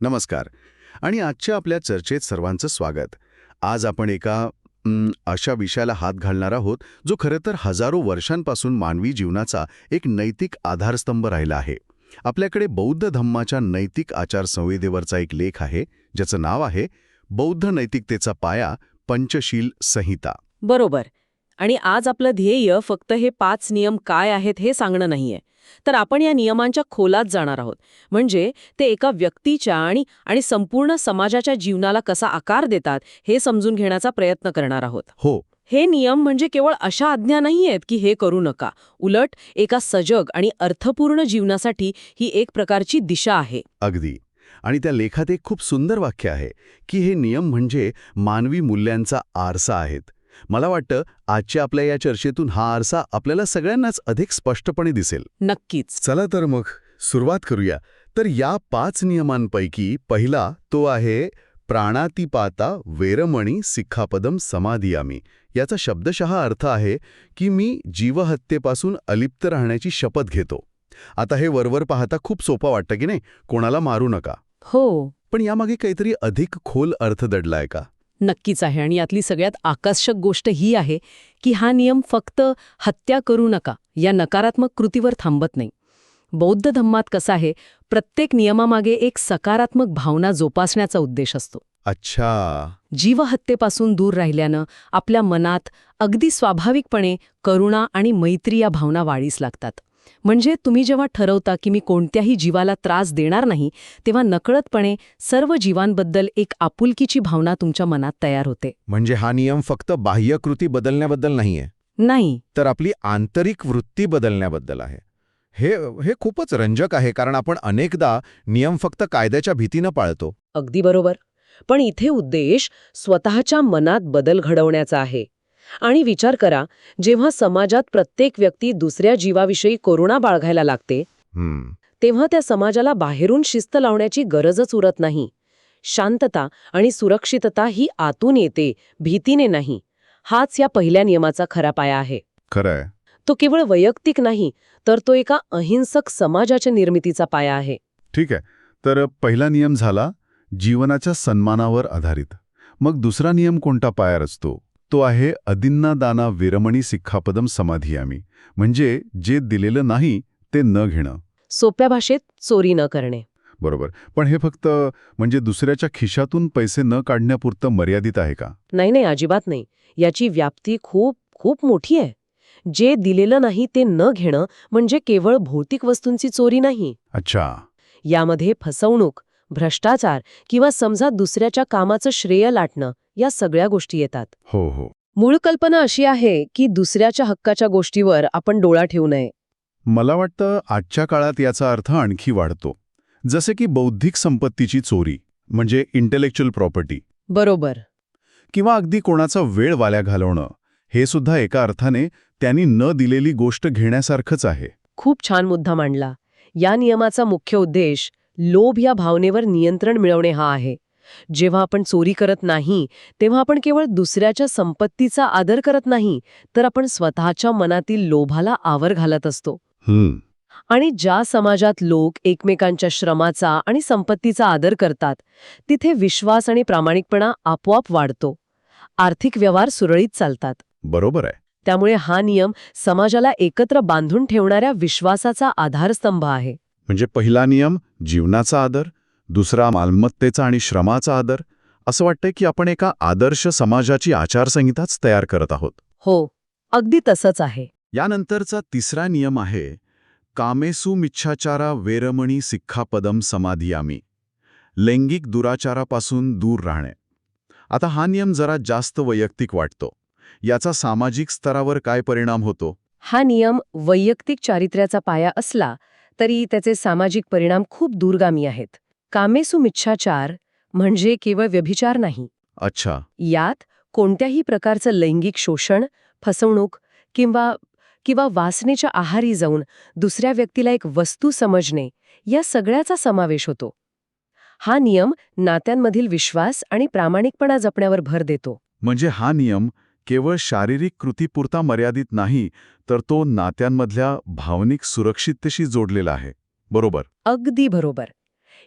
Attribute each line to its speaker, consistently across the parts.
Speaker 1: नमस्कार. आणि आजच्या आपल्या चर्चेत सर्वांचं स्वागत. आज आपण एका अशा विषयाला हात घालणार आहोत जो खरं तर हजारो वर्षांपासून मानवी जीवनाचा एक नैतिक आधारस्तंभ राहिला आहे. आपल्याकडे बौद्ध धम्माच्या नैतिक आचारसंहितेवरचा एक लेख आहे ज्याचं नाव आहे बौद्ध नैतिकतेचा पाया पंचशील संहिता.
Speaker 2: बरोबर. आणि आज आपलं ध्येय फक्त हे पाच नियम काय आहेत हे सांगणं नाहीये. तर आपण या नियमांच्या खोलात जाणार आहोत. म्हणजे ते एका व्यक्तीच्या आणि आणि संपूर्ण समाजाच्या जीवनाला कसा आकार देतात हे समजून घेण्याचा प्रयत्न करणार आहोत.
Speaker 1: हो.
Speaker 2: हे नियम म्हणजे केवळ अशा आज्ञा नाही आहेत की हे करू नका. उलट एका सजग आणि अर्थपूर्ण जीवनासाठी ही एक प्रकारची दिशा आहे.
Speaker 1: अगदी. आणि त्या लेखात एक खूप सुंदर वाक्य आहे की हे नियम म्हणजे मानवी मूल्यांचा आरसा आहेत. मला वाटतं आजच्या आपल्या या चर्चेतून हा आरसा आपल्याला सगळ्यांनाच अधिक स्पष्टपणे दिसेल.
Speaker 2: नक्कीच.
Speaker 1: चला तर मग सुरुवात करूया. तर या पाच नियमांपैकी पहिला तो आहे प्राणातिपाता वेरमणी सिक्खापदम समाधियामी याचा शब्दशः अर्थ आहे की मी जीवहत्येपासून अलिप्त राहण्याची शपथ घेतो. आता हे वरवर पाहता खूप सोपं वाटतं की नाही? कोणाला मारू नका.
Speaker 2: हो.
Speaker 1: पण यामागे काहीतरी अधिक खोल अर्थ दडलाय का?
Speaker 2: नक्कीच आहे. आणि यातली सगळ्यात आकर्षक गोष्ट ही आहे की हा नियम फक्त हत्या करू नका या नकारात्मक कृतीवर थांबत नाही. बौद्ध धम्मात कसा आहे प्रत्येक नियमामागे एक सकारात्मक भावना जोपासण्याचा उद्देश असतो.
Speaker 1: अच्छा.
Speaker 2: जीवहत्येपासून दूर राहिल्यानं आपल्या मनात अगदी स्वाभाविकपणे करुणा आणि मैत्री या भावना वाढीस लागतात. म्हणजे तुम्ही जेव्हा ठरवता की मी कोणत्याही जीवाला त्रास देणार नाही तेव्हा नकळतपणे सर्व जीवांबद्दल एक आपुलकीची भावना तुमच्या मनात तयार होते.
Speaker 3: म्हणजे हा नियम फक्त बाह्यकृती बदलण्याबद्दल नाहीये.
Speaker 2: नाही.
Speaker 3: तर आपली आंतरिक वृत्ती बदलण्याबद्दल आहे. हे हे खूपच रंजक आहे कारण आपण अनेकदा नियम फक्त कायद्याच्या भीतीनं पाळतो.
Speaker 2: अगदी बरोबर. पण इथे उद्देश स्वतःच्या मनात बदल घडवण्याचा आहे. आणि विचार करा जेव्हा समाजात प्रत्येक व्यक्ती दुसऱ्या जीवाविषयी करुणा बाळगायला लागते तेव्हा त्या समाजाला बाहेरून शिस्त लावण्याची गरजच उरत नाही. शांतता आणि सुरक्षितता ही आतून येते भीतीने नाही. हाच या पहिल्या नियमाचा खरा पाया आहे.
Speaker 1: खरंय.
Speaker 2: तो केवळ वैयक्तिक नाही तर तो एका अहिंसक समाजाच्या निर्मितीचा पाया आहे.
Speaker 1: ठीक आहे. तर पहिला नियम झाला जीवनाच्या सन्मानावर आधारित. मग दुसरा नियम कोणता पाया रचतो तो आहे अदिन्ना दाना विरमणी सिक्खापदम समाधियामी म्हणजे जे दिलेलं नाही ते न घेणं.
Speaker 2: सोप्या भाषेत चोरी न करणे.
Speaker 1: बरोबर. पण हे फक्त म्हणजे दुसऱ्याच्या खिशातून पैसे न काढण्यापुरतं मर्यादित आहे का?
Speaker 2: नाही नाही अजिबात नाही. याची व्याप्ती खूप खूप मोठी आहे. जे दिलेलं नाही ते न घेणं म्हणजे केवळ भौतिक वस्तूंची चोरी नाही.
Speaker 1: अच्छा.
Speaker 2: यामध्ये फसवणूक भ्रष्टाचार किंवा समजा दुसऱ्याच्या कामाचं श्रेय लाटणं या सगळ्या गोष्टी येतात.
Speaker 1: हो हो.
Speaker 2: मूळ कल्पना अशी आहे की दुसऱ्याच्या हक्काच्या गोष्टीवर आपण डोळा ठेवू नये.
Speaker 1: मला वाटतं आजच्या काळात याचा अर्थ आणखी वाढतो. जसे की बौद्धिक संपत्तीची चोरी म्हणजे इंटेलेक्च्युअल प्रॉपर्टी
Speaker 2: बरोबर.
Speaker 1: किंवा अगदी कोणाचा वेळ वाल्या घालवणं हे सुद्धा एका अर्थाने त्यांनी न दिलेली गोष्ट घेण्यासारखंच आहे.
Speaker 2: खूप छान मुद्दा मांडला. या नियमाचा मुख्य उद्देश लोभ या भावनेवर नियंत्रण मिळवणे हा आहे. जेव्हा आपण चोरी करत नाही तेव्हा आपण केवळ दुसऱ्याच्या संपत्तीचा आदर करत नाही तर आपण स्वतःच्या मनातील लोभाला आवर घालत असतो.
Speaker 1: हम्म.
Speaker 2: आणि ज्या समाजात लोक एकमेकांच्या श्रमाचा आणि संपत्तीचा आदर करतात तिथे विश्वास आणि प्रामाणिकपणा आपोआप वाढतो. आर्थिक व्यवहार सुरळीत चालतात.
Speaker 1: बरोबर आहे.
Speaker 2: त्यामुळे हा नियम समाजाला एकत्र बांधून ठेवणाऱ्या विश्वासाचा आधारस्तंभ आहे.
Speaker 1: म्हणजे पहिला नियम जीवनाचा आदर दुसरा मालमत्तेचा आणि श्रमाचा आदर असं वाटतंय की आपण एका आदर्श समाजाची आचारसंहिताच तयार करत आहोत.
Speaker 2: हो अगदी तसंच आहे.
Speaker 1: यानंतरचा तिसरा नियम आहे कामेसु मिच्छाचारा वेरमणी सिक्खापदम समाधियामी. लैंगिक दुराचारापासून दूर राहणे. आता हा नियम जरा जास्त वैयक्तिक वाटतो. याचा सामाजिक स्तरावर काय परिणाम होतो?
Speaker 2: हा नियम वैयक्तिक चारित्र्याचा पाया असला तरी त्याचे सामाजिक परिणाम खूप दूरगामी आहेत. कामेसु मिच्छाचार म्हणजे केवळ व्यभिचार नाही.
Speaker 1: अच्छा.
Speaker 2: यात कोणत्याही प्रकारचं लैंगिक शोषण फसवणूक किंवा किंवा वासनेच्या आहारी जाऊन दुसऱ्या व्यक्तीला एक वस्तू समजणे या सगळ्याचा समावेश होतो. हा नियम नात्यांमधील विश्वास आणि प्रामाणिकपणा जपण्यावर भर देतो.
Speaker 1: म्हणजे हा नियम केवळ शारीरिक कृतीपुरता मर्यादित नाही तर तो नात्यांमधल्या भावनिक सुरक्षिततेशी जोडलेला आहे. बरोबर.
Speaker 2: अगदी बरोबर.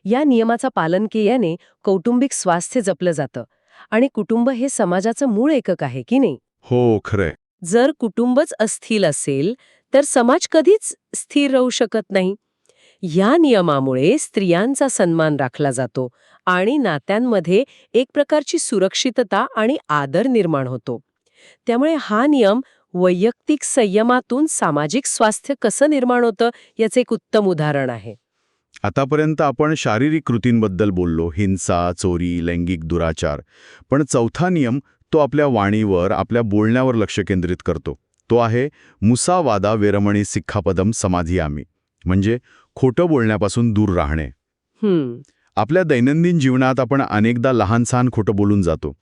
Speaker 2: या नियमाचा पालन केल्याने कौटुंबिक स्वास्थ्य जपलं जातं. आणि कुटुंब हे समाजाचं मूळ एकक आहे की नाही?
Speaker 3: हो खरंय.
Speaker 2: जर कुटुंबच अस्थिर असेल तर समाज कधीच स्थिर राहू शकत नाही. या नियमामुळे स्त्रियांचा सन्मान राखला जातो आणि नात्यांमध्ये एक प्रकारची सुरक्षितता आणि आदर निर्माण होतो. त्यामुळे हा नियम वैयक्तिक संयमातून सामाजिक स्वास्थ्य कसं निर्माण होतं याचं एक उत्तम उदाहरण आहे.
Speaker 1: आतापर्यंत आपण शारीरिक कृतींबद्दल बोललो हिंसा चोरी लैंगिक दुराचार. पण चौथा नियम तो आपल्या वाणीवर आपल्या बोलण्यावर लक्ष केंद्रित करतो. तो आहे मुसावादा वेरमणी सिक्खापदम समाधी आम्ही. म्हणजे खोटं बोलण्यापासून दूर राहणे. आपल्या दैनंदिन जीवनात आपण अनेकदा लहान सहान खोटं बोलून जातो.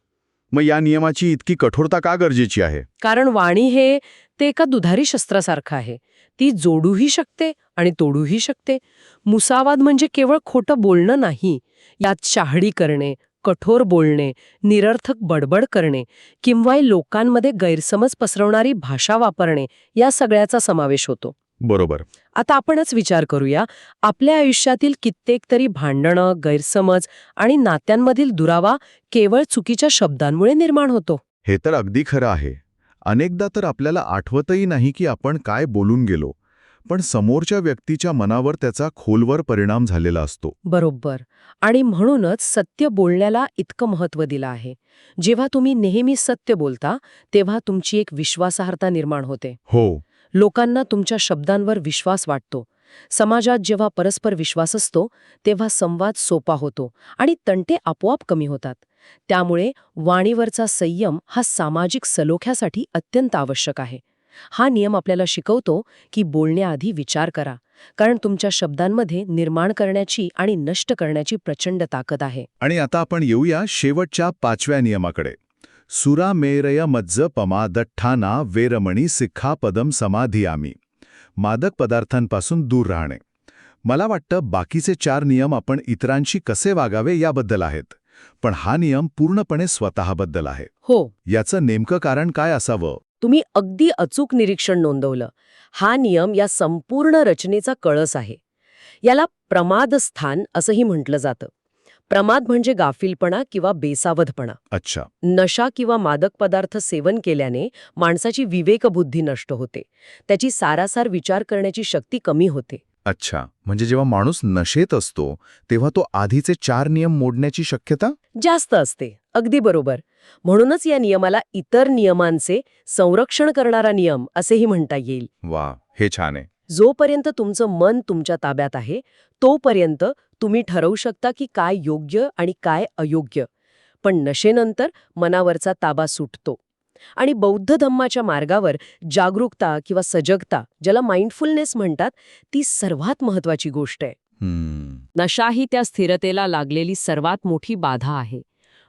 Speaker 1: मग या नियमाची इतकी कठोरता का गरजेची आहे?
Speaker 2: कारण वाणी हे ते एका दुधारी शस्त्रासारखं आहे. ती जोडूही शकते आणि तोडूही शकते. मुसावाद म्हणजे केवळ खोटं बोलणं नाही. यात शहाडी करणे कठोर बोलणे निरर्थक बडबड करणे किंवा लोकांमध्ये गैरसमज पसरवणारी भाषा वापरणे या सगळ्याचा समावेश होतो.
Speaker 1: बरोबर.
Speaker 2: आता आपणच विचार करूया आपल्या आयुष्यातील कित्येक तरी भांडणं गैरसमज आणि नात्यांमधील दुरावा केवळ चुकीच्या शब्दांमुळे निर्माण होतो.
Speaker 1: हे तर अगदी खरं आहे. अनेकदा तर आपल्याला आठवतही नाही की आपण काय बोलून गेलो पण समोरच्या व्यक्तीच्या मनावर त्याचा खोलवर परिणाम झालेला असतो.
Speaker 2: बरोबर. आणि म्हणूनच सत्य बोलण्याला इतकं महत्त्व दिलं आहे. जेव्हा तुम्ही नेहमी सत्य बोलता तेव्हा तुमची एक विश्वासार्हता निर्माण होते.
Speaker 1: हो.
Speaker 2: लोकांना तुमच्या शब्दांवर विश्वास वाटतो. समाजात जेव्हा परस्पर विश्वास असतो तेव्हा संवाद सोपा होतो आणि तंटे आपोआप कमी होतात. त्यामुळे वाणीवरचा संयम हा सामाजिक सलोख्यासाठी अत्यंत आवश्यक आहे. हा नियम आपल्याला शिकवतो की बोलण्याआधी विचार करा कारण तुमच्या शब्दांमध्ये निर्माण करण्याची आणि नष्ट करण्याची प्रचंड ताकद आहे.
Speaker 1: आणि आता आपण येऊया शेवटच्या पाचव्या नियमाकडे. सुरा मेरय मज्ज पमादठ्ठाना वेरमणी सिक्खापदम समाधियामी. मादक पदार्थांपासून दूर राहणे. मला वाटतं बाकीचे चार नियम आपण इतरांशी कसे वागावे याबद्दल आहेत. पण हा नियम पूर्णपणे स्वतःबद्दल आहे.
Speaker 2: हो.
Speaker 1: याचं नेमकं कारण काय असावं?
Speaker 2: तुम्ही अगदी अचूक निरीक्षण नोंदवलं. हा नियम या संपूर्ण रचनेचा कळस आहे. याला प्रमादस्थान असंही म्हटलं जातं. प्रमाद म्हणजे गाफीलपणा किंवा बेसावधपणा.
Speaker 1: अच्छा.
Speaker 2: नशा किंवा मादक पदार्थ सेवन केल्याने माणसाची विवेकबुद्धी नष्ट होते. त्याची सारासार विचार करण्याची शक्ती कमी होते.
Speaker 1: अच्छा. म्हणजे जेव्हा माणूस नशेत असतो तेव्हा तो आधीचे चार नियम मोडण्याची शक्यता?
Speaker 2: जास्त असते. अगदी बरोबर. म्हणूनच या नियमाला इतर नियमांचे संरक्षण करणारा नियम असेही म्हणता येईल.
Speaker 1: वा. हे छान आहे.
Speaker 2: जोपर्यंत तुमचं मन तुमच्या ताब्यात आहे तोपर्यंत तुम्ही ठरवू शकता की काय योग्य आणि काय अयोग्य. पण नशेनंतर मनावरचा ताबा सुटतो. आणि बौद्ध धम्माच्या मार्गावर जागरूकता किंवा सजगता ज्याला माइंडफुलनेस म्हणतात ती सर्वात महत्वाची गोष्ट आहे.
Speaker 1: हम्म.
Speaker 2: नशा ही त्या स्थिरतेला लागलेली सर्वात मोठी बाधा आहे.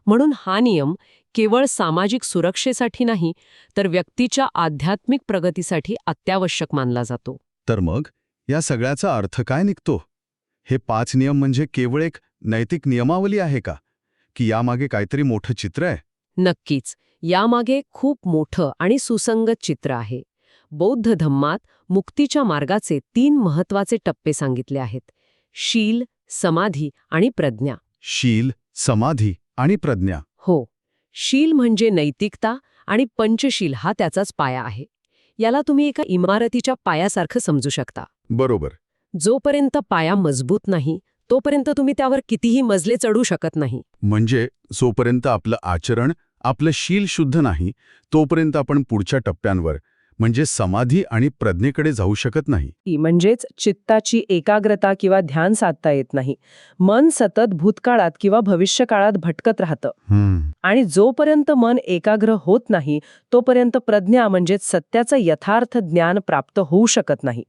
Speaker 2: म्हणून हा नियम केवळ सामाजिक सुरक्षेसाठी नाही तर व्यक्तीच्या आध्यात्मिक प्रगतीसाठी अत्यावश्यक मानला जातो.
Speaker 1: तर मग या सगळ्याचा अर्थ काय निघतो? हे पाच नियम म्हणजे केवळ एक नैतिक नियमावली आहे का? की यामागे काहीतरी मोठं चित्र आहे?
Speaker 2: नक्कीच. यामागे खूप मोठं आणि सुसंगत चित्र आहे. बौद्ध धम्मात मुक्तीच्या मार्गाचे तीन महत्त्वाचे टप्पे सांगितले आहेत. शील समाधी आणि प्रज्ञा.
Speaker 1: शील समाधी आणि प्रज्ञा.
Speaker 2: हो. शील म्हणजे नैतिकता आणि पंचशील हा त्याचाच पाया आहे. याला तुम्ही एका इमारतीच्या पायासारखं समजू शकता.
Speaker 1: बरोबर.
Speaker 2: जोपर्यंत पाया मजबूत नाही तोपर्यंत तुम्ही त्यावर कितीही मजले चढू शकत नाही.
Speaker 1: म्हणजे जोपर्यंत आपलं आचरण आपलं शील शुद्ध नाही तोपर्यंत आपण पुढच्या टप्प्यांवर म्हणजे समाधी आणि प्रज्ञेकडे जाऊ शकत नाही.
Speaker 2: म्हणजेच चित्ताची एकाग्रता किंवा ध्यान साधता येत नाही. मन सतत भूतकाळात किंवा भविष्यकाळात भटकत राहतं. आणि जोपर्यंत मन एकाग्र होत नाही तोपर्यंत प्रज्ञा म्हणजेच सत्याचं यथार्थ ज्ञान प्राप्त होऊ शकत नाही.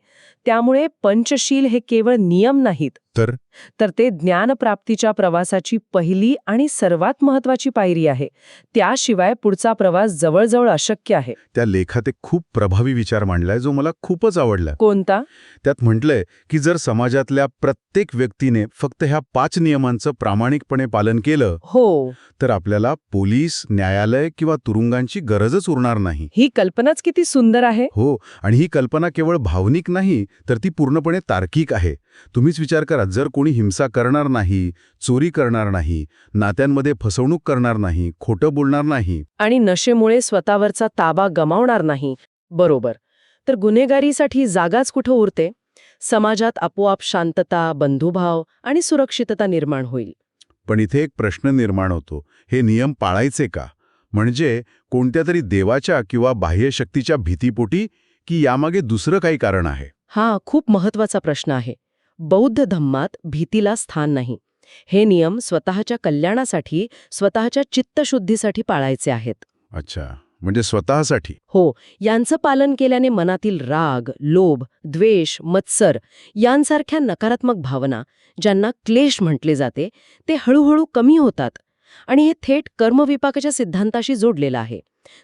Speaker 2: त्यामुळे पंचशील हे केवळ नियम नाहीत.
Speaker 1: तर
Speaker 2: तर ते ज्ञानप्राप्तीच्या प्रवासाची पहिली आणि सर्वात महत्वाची पायरी आहे. त्याशिवाय पुढचा प्रवास जवळजवळ अशक्य आहे.
Speaker 1: त्या लेखात एक खूप प्रभावी विचार मांडलाय जो मला खूपच आवडला.
Speaker 2: कोणता?
Speaker 1: त्यात म्हटलंय की जर समाजातल्या प्रत्येक व्यक्तीने फक्त ह्या पाच नियमांचं प्रामाणिकपणे पालन केलं
Speaker 2: हो.
Speaker 1: तर आपल्याला पोलीस न्यायालय किंवा तुरुंगांची गरजच उरणार नाही.
Speaker 2: ही कल्पनाच किती सुंदर आहे.
Speaker 1: हो आणि ही कल्पना केवळ भावनिक नाही तर ती पूर्णपणे तार्किक आहे. तुम्हीच विचार करा जर कोणी हिंसा करणार नाही चोरी करणार नाही नात्यांमध्ये फसवणूक करणार नाही खोटं बोलणार नाही
Speaker 2: आणि नशेमुळे स्वतःवरचा ताबा गमावणार नाही बरोबर. तर गुन्हेगारीसाठी जागाच कुठं उरते? समाजात आपोआप शांतता बंधुभाव आणि सुरक्षितता निर्माण होईल.
Speaker 1: पण इथे एक प्रश्न निर्माण होतो. हे नियम पाळायचे का? म्हणजे कोणत्या तरी देवाच्या किंवा बाह्यशक्तीच्या भीतीपोटी की यामागे दुसरं काही कारण आहे?
Speaker 2: हा खूप महत्त्वाचा प्रश्न आहे. बौद्ध धम्मात भीतीला स्थान नाही. हे नियम स्वतःच्या कल्याणासाठी स्वतःच्या चित्तशुद्धीसाठी पाळायचे आहेत.
Speaker 1: अच्छा. म्हणजे स्वतःसाठी?
Speaker 2: हो. यांचं पालन केल्याने मनातील राग लोभ द्वेष मत्सर यांसारख्या नकारात्मक भावना ज्यांना क्लेश म्हटले जाते ते हळूहळू कमी होतात. आणि हे थेट कर्मविपाकाच्या सिद्धांताशी जोडलेलं आहे.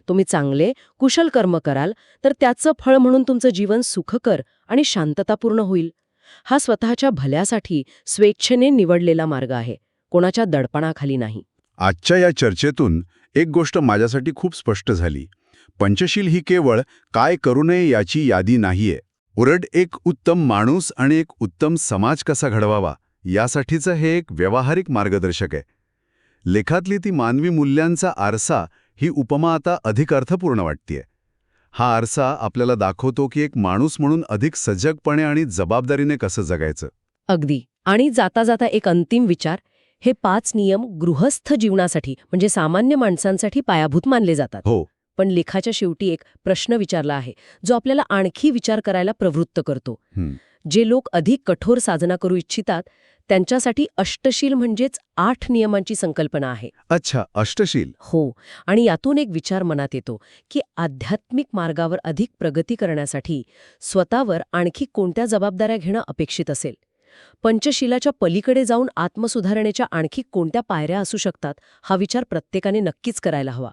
Speaker 2: तुम्ही चांगले कुशल कर्म कराल तर त्याचं फळ म्हणून तुमचं जीवन सुखकर आणि शांततापूर्ण होईल. हा स्वतःच्या भल्यासाठी स्वेच्छेने निवडलेला मार्ग आहे. कोणाच्या दडपणाखाली नाही.
Speaker 1: आजच्या या चर्चेतून एक गोष्ट माझ्यासाठी खूप स्पष्ट झाली. पंचशील ही केवळ काय करू नये याची यादी नाहीये. उरड एक उत्तम माणूस आणि एक उत्तम समाज कसा घडवावा यासाठीचं हे एक व्यावहारिक मार्गदर्शक आहे. लेखातली ती मानवी मूल्यांचा आरसा ही उपमा आता अधिक अर्थपूर्ण वाटतेय. हा आरसा आपल्याला दाखवतो की एक माणूस म्हणून अधिक सजगपणे आणि जबाबदारीने कसं जगायचं.
Speaker 2: अगदी. आणि जाता जाता एक अंतिम विचार हे पाच नियम गृहस्थ जीवनासाठी म्हणजे सामान्य माणसांसाठी पायाभूत मानले जातात.
Speaker 1: हो.
Speaker 2: पण लेखाच्या शेवटी एक प्रश्न विचारला आहे जो आपल्याला आणखी विचार करायला प्रवृत्त करतो. जे लोक अधिक कठोर साधना करू इच्छितात त्यांच्यासाठी अष्टशील म्हणजेच आठ नियमांची संकल्पना आहे.
Speaker 1: अच्छा अष्टशील.
Speaker 2: हो आणि यातून एक विचार मनात येतो की आध्यात्मिक मार्गावर अधिक प्रगती करण्यासाठी स्वतःवर आणखी कोणत्या जबाबदाऱ्या घेणं अपेक्षित असेल? पंचशिलाच्या पलीकडे जाऊन आत्मसुधारणेच्या आणखी कोणत्या पायऱ्या असू शकतात हा विचार प्रत्येकाने नक्कीच करायला हवा.